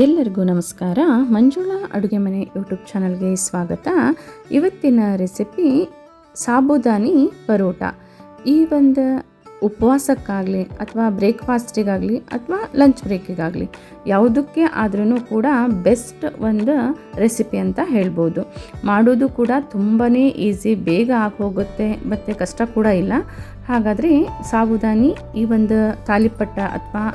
ಎಲ್ಲರಿಗೂ ನಮಸ್ಕಾರ. ಮಂಜುಳಾ ಅಡುಗೆ ಮನೆ ಯೂಟ್ಯೂಬ್ ಚಾನಲ್ಗೆ ಸ್ವಾಗತ. ಇವತ್ತಿನ ರೆಸಿಪಿ ಸಾಬುದಾನಿ ಪರೋಟ. ಈ ಒಂದು ಉಪವಾಸಕ್ಕಾಗಲಿ ಅಥವಾ ಬ್ರೇಕ್ಫಾಸ್ಟಿಗಾಗಲಿ ಅಥವಾ ಲಂಚ್ ಬ್ರೇಕಿಗಾಗಲಿ ಯಾವುದಕ್ಕೆ ಆದ್ರೂ ಕೂಡ ಬೆಸ್ಟ್ ಒಂದು ರೆಸಿಪಿ ಅಂತ ಹೇಳ್ಬೋದು. ಮಾಡೋದು ಕೂಡ ತುಂಬಾ ಈಸಿ, ಬೇಗ ಆಗೋಗುತ್ತೆ, ಮತ್ತು ಕಷ್ಟ ಕೂಡ ಇಲ್ಲ. ಹಾಗಾದರೆ ಸಾಬುದಾನಿ ಈ ಒಂದು ತಾಲಿಪಟ್ಟ ಅಥವಾ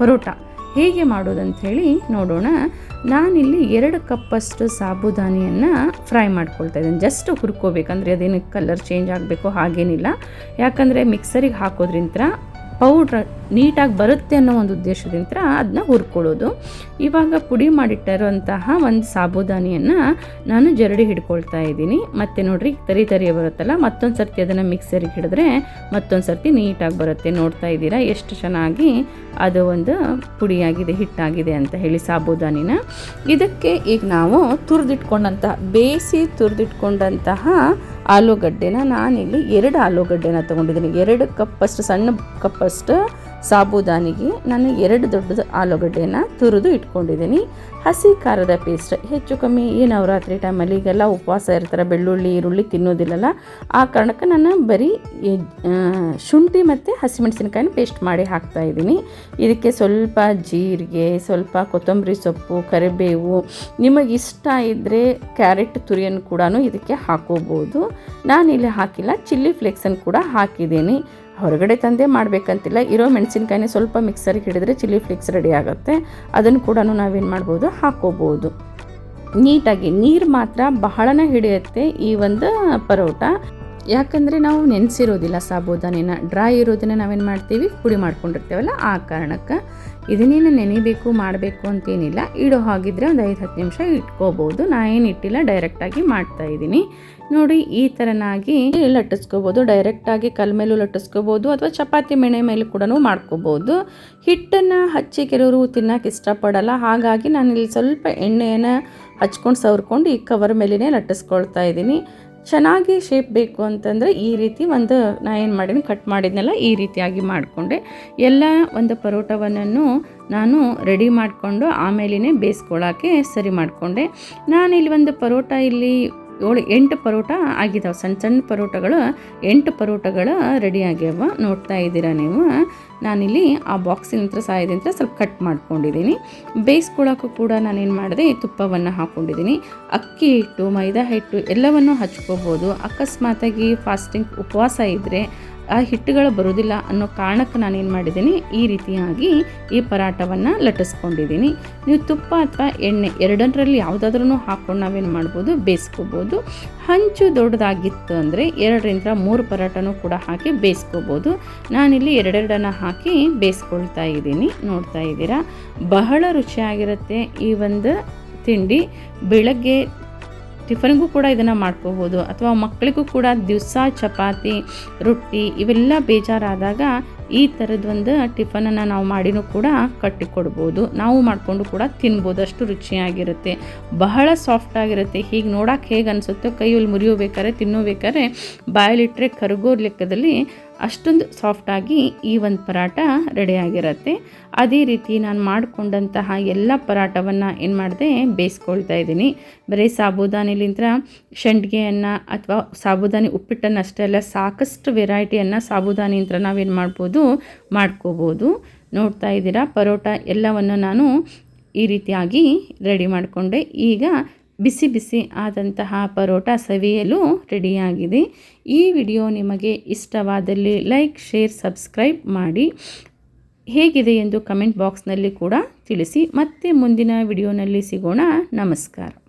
ಪರೋಟ ಹೇಗೆ ಮಾಡೋದಂತ ಹೇಳಿ ನೋಡೋಣ. ನಾನಿಲ್ಲಿ ಎರಡು ಕಪ್ಪಷ್ಟು ಸಾಬುದಾನಿಯನ್ನು ಫ್ರೈ ಮಾಡ್ಕೊಳ್ತಾ ಇದ್ದೀನಿ. ಜಸ್ಟ್ ಹುರ್ಕೋಬೇಕಂದ್ರೆ ಅದೇನು ಕಲರ್ ಚೇಂಜ್ ಆಗಬೇಕು ಹಾಗೇನಿಲ್ಲ. ಯಾಕಂದರೆ ಮಿಕ್ಸರಿಗೆ ಹಾಕೋದ್ರಿಂದ ಪೌಡ್ರ್ ನೀಟಾಗಿ ಬರುತ್ತೆ ಅನ್ನೋ ಒಂದು ಉದ್ದೇಶದಿಂದ ಅದನ್ನ ಹುರ್ಕೊಳ್ಳೋದು. ಇವಾಗ ಪುಡಿ ಮಾಡಿಟ್ಟಿರುವಂತಹ ಒಂದು ಸಾಬುದಾನಿಯನ್ನು ನಾನು ಜರಡಿ ಹಿಡ್ಕೊಳ್ತಾ ಇದ್ದೀನಿ. ಮತ್ತು ನೋಡಿರಿ, ತರಿ ತರಿ ಬರುತ್ತಲ್ಲ ಮತ್ತೊಂದು ಸರ್ತಿ ಅದನ್ನು ಮಿಕ್ಸರಿಗೆ ಹಿಡಿದ್ರೆ ಮತ್ತೊಂದು ಸರ್ತಿ ನೀಟಾಗಿ ಬರುತ್ತೆ. ನೋಡ್ತಾ ಇದ್ದೀರಾ, ಎಷ್ಟು ಚೆನ್ನಾಗಿ ಅದು ಒಂದು ಪುಡಿಯಾಗಿದೆ, ಹಿಟ್ಟಾಗಿದೆ ಅಂತ ಹೇಳಿ ಸಾಬುದಾನಿನ. ಇದಕ್ಕೆ ಈಗ ನಾವು ತುರಿದಿಟ್ಕೊಂಡಂತಹ ಬೇಯಿಸಿ ತುರಿದಿಟ್ಕೊಂಡಂತಹ ಆಲೂಗಡ್ಡೆನ ನಾನಿಲ್ಲಿ ಎರಡು ಆಲೂಗಡ್ಡೆನ ತೊಗೊಂಡಿದ್ದೀನಿ. ಎರಡು ಕಪ್ಪಷ್ಟು ಸಣ್ಣ ಕಪ್ಪಷ್ಟು ಸಾಬುದಾನಿಗೆ ನಾನು ಎರಡು ದೊಡ್ಡದು ಆಲೂಗಡ್ಡೆನ ತುರಿದು ಇಟ್ಕೊಂಡಿದ್ದೀನಿ. ಹಸಿ ಖಾರದ ಪೇಸ್ಟ್ ಹೆಚ್ಚು ಕಮ್ಮಿ ಈ ನವರಾತ್ರಿ ಟೈಮಲ್ಲಿ ಈಗೆಲ್ಲ ಉಪವಾಸ ಇರ್ತಾರೆ, ಬೆಳ್ಳುಳ್ಳಿ, ಈರುಳ್ಳಿ ತಿನ್ನೋದಿಲ್ಲಲ್ಲ, ಆ ಕಾರಣಕ್ಕೆ ನಾನು ಬರೀ ಶುಂಠಿ ಮತ್ತು ಹಸಿಮೆಣಸಿನಕಾಯಿನ ಪೇಸ್ಟ್ ಮಾಡಿ ಹಾಕ್ತಾ ಇದ್ದೀನಿ. ಇದಕ್ಕೆ ಸ್ವಲ್ಪ ಜೀರಿಗೆ, ಸ್ವಲ್ಪ ಕೊತ್ತಂಬರಿ ಸೊಪ್ಪು, ಕರಿಬೇವು, ನಿಮಗೆ ಇಷ್ಟ ಇದ್ದರೆ ಕ್ಯಾರೆಟ್ ತುರಿಯನ್ನು ಕೂಡ ಇದಕ್ಕೆ ಹಾಕೋಬೋದು. ನಾನಿಲ್ಲಿ ಹಾಕಿಲ್ಲ, ಚಿಲ್ಲಿ ಫ್ಲೇಕ್ಸನ್ನು ಕೂಡ ಹಾಕಿದ್ದೀನಿ. ಹೊರಗಡೆ ತಂದೆ ಮಾಡಬೇಕಂತಿಲ್ಲ. ಇರೋ ಮೆಣಸಿನ್ಕಾಯಿನೇ ಸ್ವಲ್ಪ ಮಿಕ್ಸರ್ಗೆ ಹಿಡಿದ್ರೆ ಚಿಲ್ಲಿ ಫ್ಲಿಕ್ಸ್ ರೆಡಿ ಆಗುತ್ತೆ. ಅದನ್ನು ಕೂಡ ನಾವೇನು ಮಾಡ್ಬೋದು? ಹಾಕೋಬೋದು. ನೀಟಾಗಿ ನೀರು ಮಾತ್ರ ಬಹಳನೇ ಹಿಡಿಯುತ್ತೆ ಈ ಒಂದು ಪರೋಟ. ಯಾಕಂದರೆ ನಾವು ನೆನೆಸಿರೋದಿಲ್ಲ ಸಾಬೂದಾನಿನ ಡ್ರೈ ಇರೋದನ್ನ ನಾವೇನು ಮಾಡ್ತೀವಿ? ಪುಡಿ ಮಾಡ್ಕೊಂಡಿರ್ತೇವಲ್ಲ ಆ ಕಾರಣಕ್ಕೆ ಇದನ್ನೇನು ನೆನಿಬೇಕು, ಮಾಡಬೇಕು ಅಂತೇನಿಲ್ಲ. ಇಡೋ ಹಾಗಿದ್ರೆ ಒಂದು ಐದು, ಹತ್ತು ನಿಮಿಷ ಇಟ್ಕೋಬೋದು. ನಾ ಏನು ಇಟ್ಟಿಲ್ಲ ಡೈರೆಕ್ಟಾಗಿ ಮಾಡ್ತಾ ಇದ್ದೀನಿ. ನೋಡಿ, ಈ ಥರನಾಗಿ ಲಟ್ಟಿಸ್ಕೋಬೋದು. ಡೈರೆಕ್ಟಾಗಿ ಕಲ್ ಮೇಲೂ ಲಟ್ಟಿಸ್ಕೋಬೋದು ಅಥವಾ ಚಪಾತಿ ಮೆಣೆ ಮೇಲೆ ಕೂಡ ಮಾಡ್ಕೋಬೋದು. ಹಿಟ್ಟನ್ನು ಹಚ್ಚಿ ಕೆಲವರು ತಿನ್ನೋಕೆ ಇಷ್ಟಪಡಲ್ಲ. ಹಾಗಾಗಿ ನಾನು ಇಲ್ಲಿ ಸ್ವಲ್ಪ ಎಣ್ಣೆಯನ್ನು ಹಚ್ಕೊಂಡು, ಸವರ್ಕೊಂಡು ಈ ಕವರ್ ಮೇಲೇ ಲಟ್ಟಿಸ್ಕೊಳ್ತಾ ಇದ್ದೀನಿ. ಚೆನ್ನಾಗಿ ಶೇಪ್ ಬೇಕು ಅಂತಂದರೆ ಈ ರೀತಿ ಒಂದು ನಾ ಏನು ಮಾಡಿದ್ದೀನಿ ಕಟ್ ಮಾಡಿದ್ನೆಲ್ಲ, ಈ ರೀತಿಯಾಗಿ ಮಾಡಿಕೊಂಡೆ. ಎಲ್ಲ ಒಂದು ಪರೋಟವನ್ನು ನಾನು ರೆಡಿ ಮಾಡಿಕೊಂಡು ಆಮೇಲೆ ಬೇಯಿಸ್ಕೊಳ್ಳೋಕ್ಕೆ ಸರಿ ಮಾಡಿಕೊಂಡೆ. ಇಲ್ಲಿ ಒಂದು ಪರೋಟ ಇಲ್ಲಿ ಏಳು, ಎಂಟು ಪರೋಟ ಆಗಿದ್ದಾವೆ ಸಣ್ಣ ಸಣ್ಣ ಪರೋಟಗಳು, ಎಂಟು ಪರೋಟಗಳು ರೆಡಿ ಆಗ್ಯಾವ. ನೋಡ್ತಾ ಇದ್ದೀರಾ ನೀವು? ನಾನಿಲ್ಲಿ ಆ ಬಾಕ್ಸಿನಂತ್ರ ಸಾಯದಿಂದ ಸ್ವಲ್ಪ ಕಟ್ ಮಾಡ್ಕೊಂಡಿದ್ದೀನಿ. ಬೇಯಿಸ್ಕೊಳ್ಳೋಕ್ಕೂ ಕೂಡ ನಾನೇನು ಮಾಡಿದೆ, ತುಪ್ಪವನ್ನು ಹಾಕ್ಕೊಂಡಿದ್ದೀನಿ ಅಕ್ಕಿ ಹಿಟ್ಟು, ಮೈದಾ ಹಿಟ್ಟು ಎಲ್ಲವನ್ನು ಹಚ್ಕೋಬೋದು. ಅಕಸ್ಮಾತಾಗಿ ಫಾಸ್ಟಿಂಗ್ ಉಪವಾಸ ಇದ್ದರೆ ಆ ಹಿಟ್ಟುಗಳು ಬರೋದಿಲ್ಲ ಅನ್ನೋ ಕಾರಣಕ್ಕೆ ನಾನೇನು ಮಾಡಿದ್ದೀನಿ, ಈ ರೀತಿಯಾಗಿ ಈ ಪರಾಟವನ್ನು ಲಟ್ಟಿಸ್ಕೊಂಡಿದ್ದೀನಿ. ನೀವು ತುಪ್ಪ ಅಥವಾ ಎಣ್ಣೆ ಎರಡರಲ್ಲಿ ಯಾವುದಾದ್ರೂ ಹಾಕ್ಕೊಂಡು ನಾವೇನು ಮಾಡ್ಬೋದು, ಬೇಯಿಸ್ಕೋಬೋದು. ಹಂಚು ದೊಡ್ಡದಾಗಿತ್ತು ಅಂದರೆ ಎರಡರಿಂದ ಮೂರು ಪರಾಟನೂ ಕೂಡ ಹಾಕಿ ಬೇಯಿಸ್ಕೋಬೋದು. ನಾನಿಲ್ಲಿ ಎರಡೆರಡನ್ನು ಹಾಕಿ ಬೇಯಿಸ್ಕೊಳ್ತಾ ಇದ್ದೀನಿ. ನೋಡ್ತಾ ಇದ್ದೀರಾ? ಬಹಳ ರುಚಿಯಾಗಿರುತ್ತೆ ಈ ಒಂದು ತಿಂಡಿ. ಬೆಳಗ್ಗೆ ಟಿಫನ್ಗೂ ಕೂಡ ಇದನ್ನು ಮಾಡ್ಕೋಬೋದು. ಅಥವಾ ಮಕ್ಕಳಿಗೂ ಕೂಡ ದಿವಸ ಚಪಾತಿ ರೊಟ್ಟಿ ಇವೆಲ್ಲ ಬೇಜಾರಾದಾಗ ಈ ಥರದ್ದೊಂದು ಟಿಫನನ್ನು ನಾವು ಮಾಡಿನೂ ಕೂಡ ಕಟ್ಟಿಕೊಡ್ಬೋದು. ನಾವು ಮಾಡಿಕೊಂಡು ಕೂಡ ತಿನ್ಬೋದು. ಅಷ್ಟು ರುಚಿಯಾಗಿರುತ್ತೆ. ಬಹಳ ಸಾಫ್ಟ್ ಆಗಿರುತ್ತೆ. ಹೀಗೆ ನೋಡೋಕೆ ಹೇಗೆ ಅನಿಸುತ್ತೋ, ಕೈಯಲ್ಲಿ ಮುರಿಯೋಬೇಕಾದ್ರೆ ತಿನ್ನೋಬೇಕಾದ್ರೆ ಬಾಯಲ್ಲಿಟ್ಟರೆ ಕರಗೋ ಲೆಕ್ಕದಲ್ಲಿ ಅಷ್ಟೊಂದು ಸಾಫ್ಟಾಗಿ ಈ ಒಂದು ಪರಾಟ ರೆಡಿಯಾಗಿರುತ್ತೆ ಅದೇ ರೀತಿ ನಾನು ಮಾಡಿಕೊಂಡಂತಹ ಎಲ್ಲ ಪರಾಟವನ್ನು ಏನು ಮಾಡಿದೆ? ಬೇಯಿಸ್ಕೊಳ್ತಾ ಇದ್ದೀನಿ. ಬರೀ ಸಾಬುದಾನಿಲಿಂತ ಶಂಡ್ಗೆಯನ್ನು ಅಥವಾ ಸಾಬೂದಾನಿ ಉಪ್ಪಿಟ್ಟನ್ನು ಅಷ್ಟೇ ಅಲ್ಲ, ಸಾಕಷ್ಟು ವೆರೈಟಿಯನ್ನು ಸಾಬುದಾನಿಯಿಂದ ನಾವೇನು ಮಾಡ್ಬೋದು? ಮಾಡ್ಕೋಬೋದು. ನೋಡ್ತಾ ಇದ್ದೀರಾ? ಪರೋಟ ಎಲ್ಲವನ್ನು ನಾನು ಈ ರೀತಿಯಾಗಿ ರೆಡಿ ಮಾಡಿಕೊಂಡೆ. ಈಗ ಬಿಸಿ ಬಿಸಿ ಆದಂತಹ ಪರೋಟ ಸವಿಯಲು ರೆಡಿಯಾಗಿದೆ. ಈ ವಿಡಿಯೋ ನಿಮಗೆ ಇಷ್ಟವಾದಲ್ಲಿ ಲೈಕ್, ಶೇರ್, ಸಬ್ಸ್ಕ್ರೈಬ್ ಮಾಡಿ. ಹೇಗಿದೆ ಎಂದು ಕಮೆಂಟ್ ಬಾಕ್ಸ್ನಲ್ಲಿ ಕೂಡ ತಿಳಿಸಿ. ಮತ್ತೆ ಮುಂದಿನ ವಿಡಿಯೋನಲ್ಲಿ ಸಿಗೋಣ. ನಮಸ್ಕಾರ.